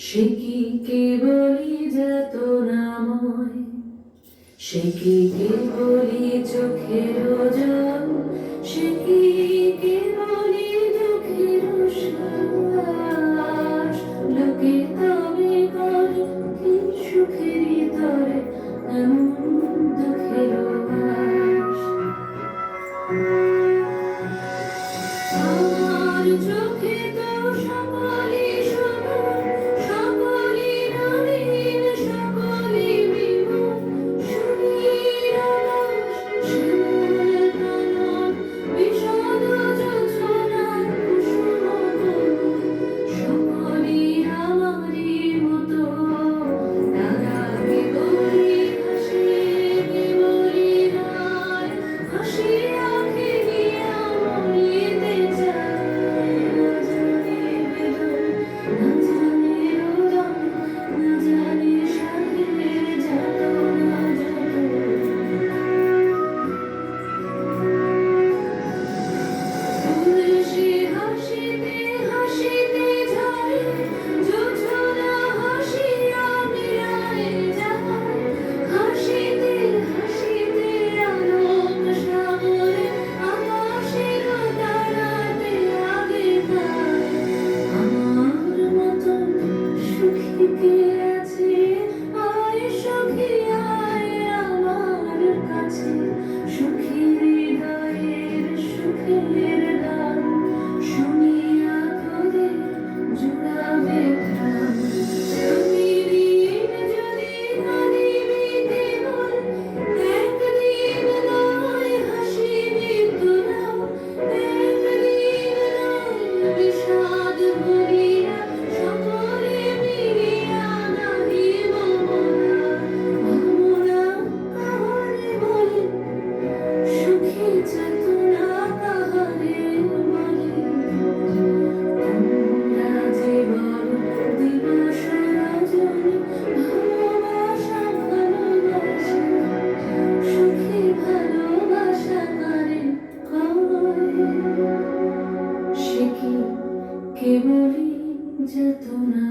সে কি কেবলই যত নাময়? সে কি কেবলই চোখের জল? সে কি দুঃখের লোকে তবে করে কি তরে, এমন দুঃখের বাস? আমার চোখে তো সে কি কেবলই যেত না